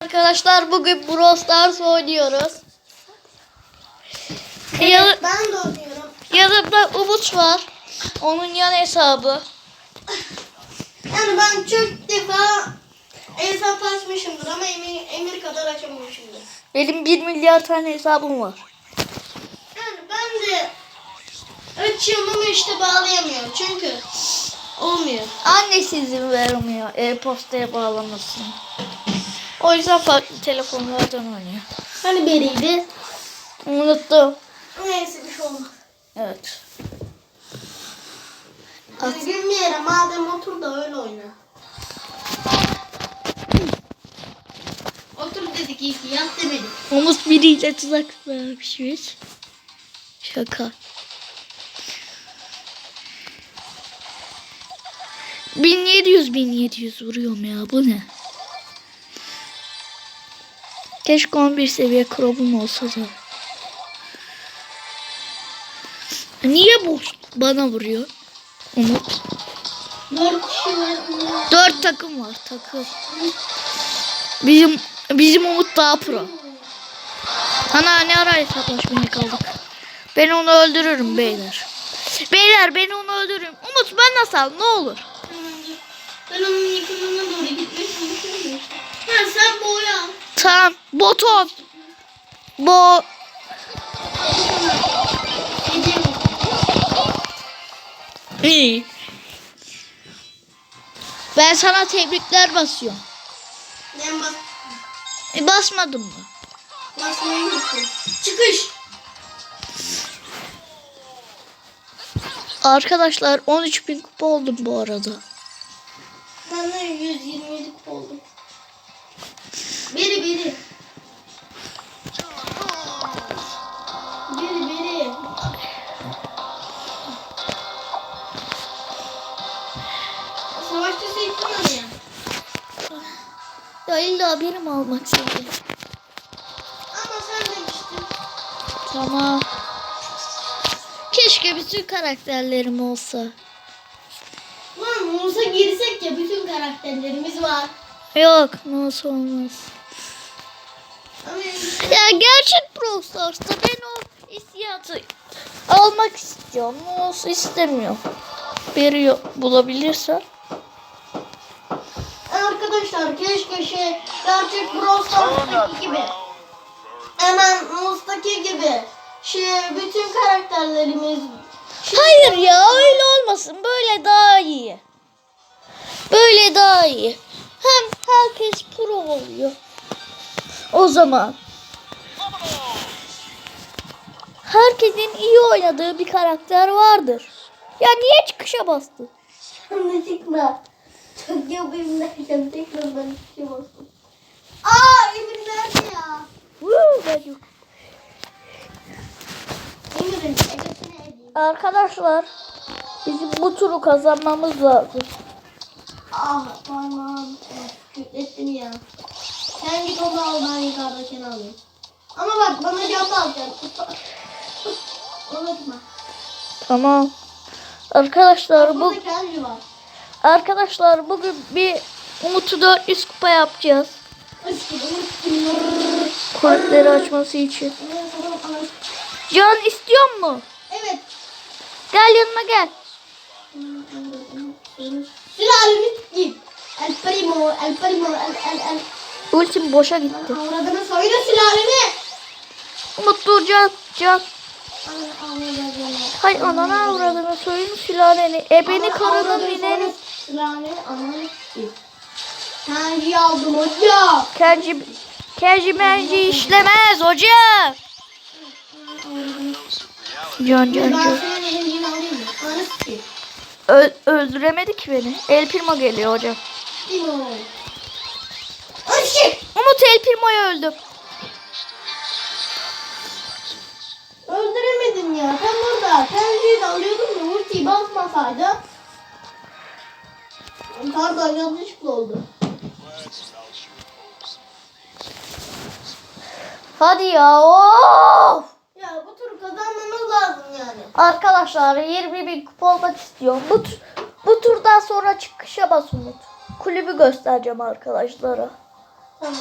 Arkadaşlar bugün Brawl Stars oynuyoruz. Ya, Ben de oynuyorum. yanımda Umut var. Onun yan hesabı. Yani ben çok defa hesap açmışımdır ama Emir, Emir kadar açamamışımdır. Benim 1 milyar tane hesabım var. Yani ben de açıyorum ama işte bağlayamıyorum çünkü olmuyor. Annesi izin vermiyor e-postaya bağlamasını. O yüzden farklı telefonlardan oynuyor. Hani beriydi? Unuttum. Neyse bir şey olmaz. Evet. Düzgün bir yere madem otur da öyle oyna. Otur dedik iyi ki yat demedik. Umut biriyle tuzak vermişiz. Şaka. Bin yedi yüz bin yedi yüz vuruyorum ya bu ne? Keşke 11 seviye krobum olsa da. Niye bu bana vuruyor? Umut. Dört kişi var. Dört takım var takım. Bizim bizim Umut daha pro. Ana ne ara hesaplaşmaya kaldık. Ben onu öldürürüm beyler. Beyler ben onu öldürürüm. Umut ben nasıl al ne olur. Ben onun yakınına doğru gitmeye çalışıyorum. Ha sen boya. Tamam boton. Bo İyi. Ben sana tebrikler basıyorum. Ben bak E, basmadın mı? basmaya gittim. Çıkış. Arkadaşlar 13.000 kupa oldum bu arada. İlla benim almak istedim. Ama sen demiştin. Tamam. Keşke bütün karakterlerim olsa. Lan Musa girsek ya bütün karakterlerimiz var. Yok nasıl olmaz. Ya gerçek Brawl Stars'ta ben o hissiyatı almak istiyorum. İstemiyorum. Biri yok- bulabilirsen. Arkadaşlar keşke şey gerçek Brawl gibi hemen Mus'taki gibi şey bütün karakterlerimiz şey, Hayır ya öyle olmasın. Böyle daha iyi. Böyle daha iyi. Hem herkes pro oluyor. O zaman. Herkesin iyi oynadığı bir karakter vardır. Ya niye çıkışa bastı? Yanlışlıkla çok yapayım derken tekrardan bir şey bastım. Aa Emir nerede ya? Woo, ben yok. Emir'in egesine edeyim. Arkadaşlar bizim bu turu kazanmamız lazım. Ah parmağım kütlettim ya. Sen git onu al ben yukarıdakini alayım. Ama bak bana cam alacaksın. Unutma. Tamam. Arkadaşlar bu Burada kendi var. Arkadaşlar bugün bir Umut'u 400 kupa yapacağız. Kulüpleri açması için. Can istiyor mu? Evet. Gel yanıma gel. Sülalemi git. El primo, el primo, el el el. Ultim boşa gitti. Avradını soyla sülalemi. Umut dur Can. Can. Hay anana avradını soyun sülaleni. Ebeni karının mineni. Sülalemi ananı. Hangi aldım hocam? Kenci, kenci menci işlemez hoca. Can can can. Ö- öldüremedi ki beni. El Primo geliyor hocam. Umut El Primo'ya öldüm. Öldüremedin ya. Sen burada. Tercihi de alıyordun da ultiyi basmasaydı. Pardon yanlışlıkla oldu. Hadi ya. Of. Ya bu turu kazanmamız lazım yani. Arkadaşlar 20 bin kupa olmak istiyorum. Bu, bu turdan sonra çıkışa bas Umut. Kulübü göstereceğim arkadaşlara. Tamam.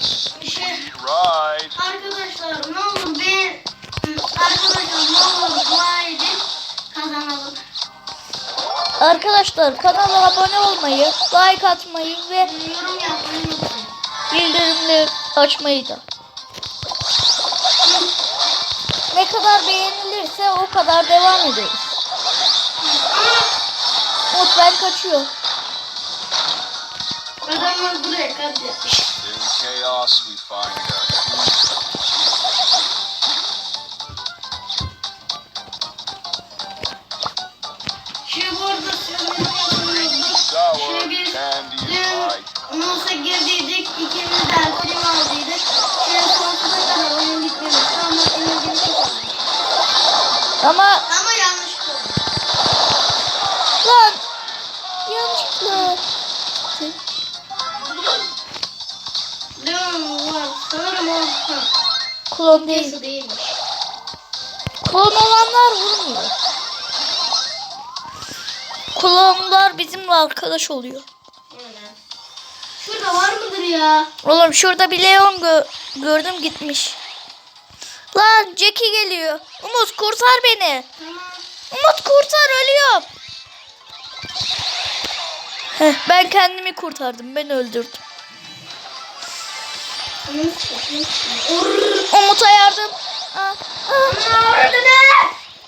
speed Şey, Arkadaşlar kanala abone olmayı, like atmayı ve Yorum yapmayı unutmayın. bildirimleri açmayı da. Ne kadar beğenilirse o kadar devam ederiz. Umut ben kaçıyor. Adamlar buraya kat yapmış. In chaos, we find uh, girdiydik. ikimiz de film aldıydık. Şimdi sonsuza kadar oyun bitmemişti ama emin. Ama Ama yanlış oldu. lan yanlışlıkla Leon var. Sanırım o. Klon değil. değilmiş. Klon olanlar vurmuyor. Klonlar bizimle arkadaş oluyor. Şurada var mıdır ya? Oğlum şurada bir Leon gö- gördüm gitmiş. Lan Jackie geliyor. Umut kurtar beni. Tamam. Umut kurtar ölüyorum. Heh, ben kendimi kurtardım. Ben öldürdüm. Umut'a yardım. Aa?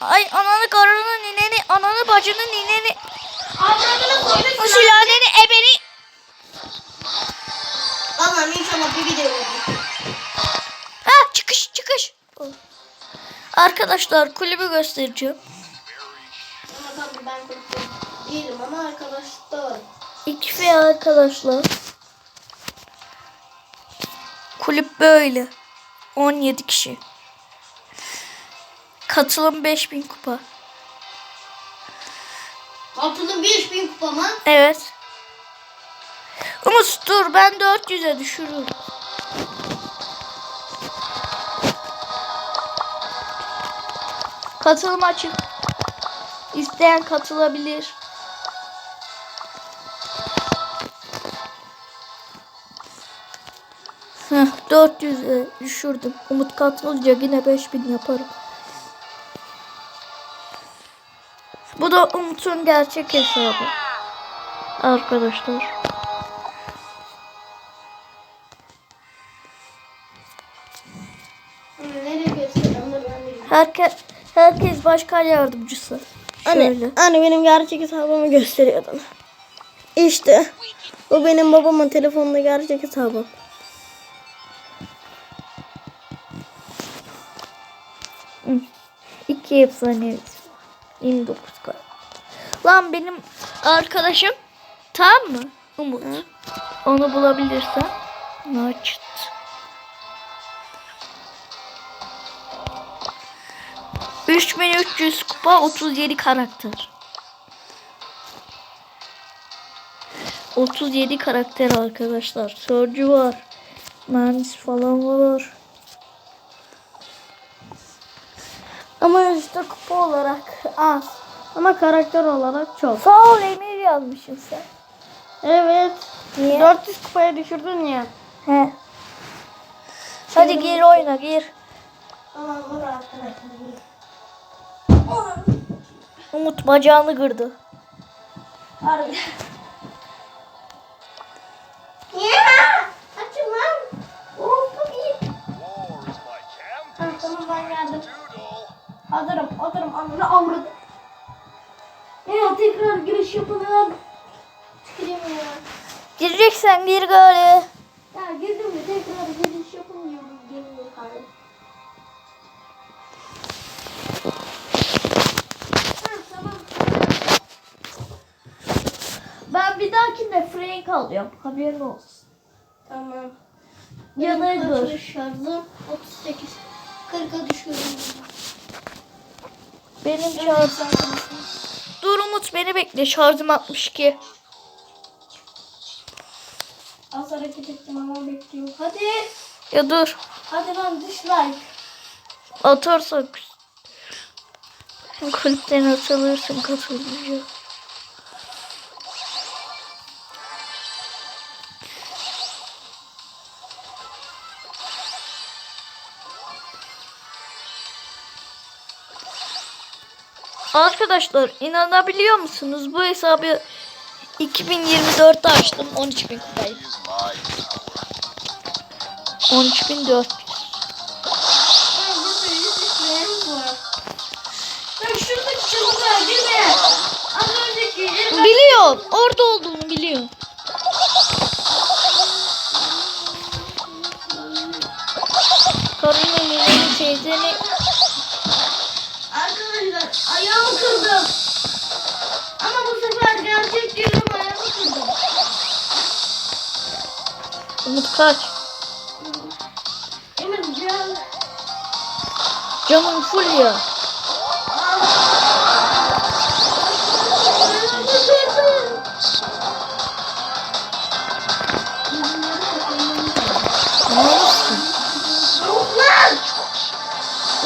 Ay ananı karını nineni ananı bacını nineni Avradını koyduk. sülaleni ebeni. Arkadaşlar kulübü göstereceğim. Ama tabii ben korktum. Değilim ama arkadaşlar. İki ve arkadaşlar. Kulüp böyle. 17 kişi. Katılım 5000 kupa. Altının 5000 kupa mı? Evet. Umut dur ben 400'e düşürürüm. Katılım açık. İsteyen katılabilir. Heh, 400'e düşürdüm. Umut katılınca yine 5000 yaparım. Bu da Umut'un gerçek hesabı. Arkadaşlar. Herkes başkan yardımcısı. Şöyle. anne benim gerçek hesabımı gösteriyordun. İşte. Bu benim babamın telefonunda gerçek hesabım. Hı. İki efsaneviz. 29 kadar. Lan benim arkadaşım tamam mı? Umut. Onu bulabilirsen. Naçit. Üç bin üç yüz kupa 37 karakter. 37 karakter arkadaşlar. Sörcü var. Mühendis falan var. Ama işte kupa olarak az. Ama karakter olarak çok. Sağ ol Emir yazmışsın sen. Evet. Niye? 400 kupaya düşürdün ya. He. Hadi gir oyna gir. Tamam dur arkadaşlar. Umut bacağını kırdı. Harbi. Doodle. Hazırım. Hazırım. Anını avradım. Ya tekrar giriş yapalım. Çıkayım ya. Gireceksen gir gari. Ya girdim de tekrar giriş yapamıyorum. Geliyor yukarı. Ben bir dahakinde Frank alıyorum. Haberin olsun. Tamam. Benim dur. şarjım? 38. 40'a düşüyorum. Benim şarjım. Dur Umut beni bekle. Şarjım 62. Az hareket ettim ama bekliyorum. Hadi. Ya dur. Hadi lan dislike. Atarsak. Kulüpten atılırsın katılınca. Arkadaşlar inanabiliyor musunuz? Bu hesabı 2024'te açtım. 13.000 kupayı. Use my power. 13.400. Ben burada yüz işlerim var. Ben şuradaki çubuklar gibi. Az önceki ilk Biliyorum. Orada olduğunu biliyorum. Karını Mine'nin teyzeni ayağımı kırdım. Ama bu sefer gerçek diyorum ayağımı kırdım. Umut kaç. Emir gel. Camın full ya.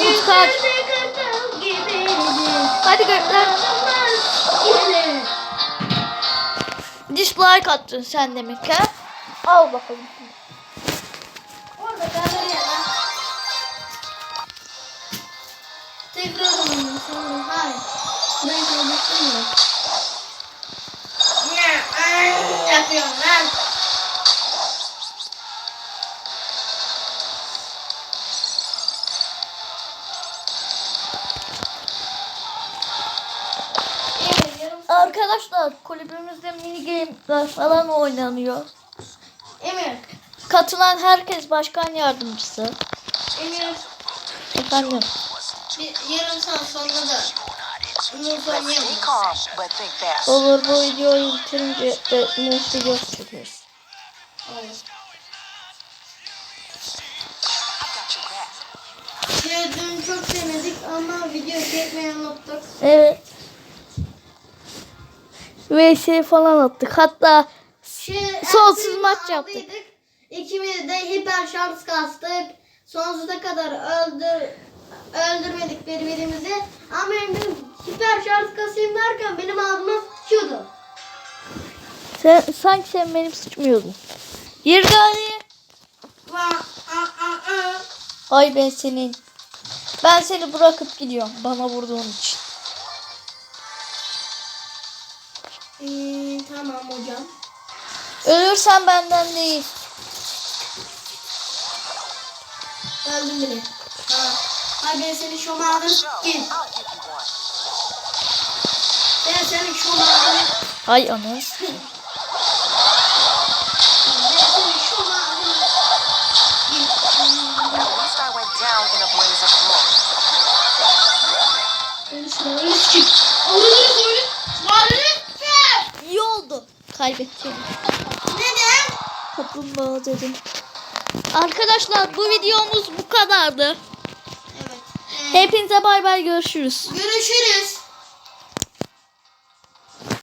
Umut kaç. Hadi gökler. Dislike attın sen demek ha. Al bakalım. Orada galeriyada. Tekrar oynuyor sonra. Hayır. Ben ya. Ne? Yapıyorum lan. Game'ler falan oynanıyor. Emir, Katılan herkes başkan yardımcısı. Emir, Efendim. bir yarım saat sonra da. Olur bu videoyu bitirince de muz videosu çekeriz. Olur. I got your back. Şey, dün çok denedik ama video çekmeyi unuttuk. Evet. VS falan attık. Hatta Şey, Sonsuz maç yaptık. aldıydık. İkimiz de hiper şans kastık. Sonsuza kadar öldür öldürmedik birbirimizi. Ama benim hiper şans kasayım derken benim ağzıma sıçıyordu. sen, sanki sen benim sıçmıyordun. Girdi Ali. Ay ben senin. Ben seni bırakıp gidiyorum bana vurduğun için. Ee, tamam hocam. Ölürsen benden değil. Öldüm bile. Ha. Hay ben senin şomağını Show, git. Ben senin şomağını Ay anam. Kaybettim. Neden? Kaplumbağa dedim. Arkadaşlar bu videomuz bu kadardı. Evet. Hepinize bay bay görüşürüz. görüşürüz.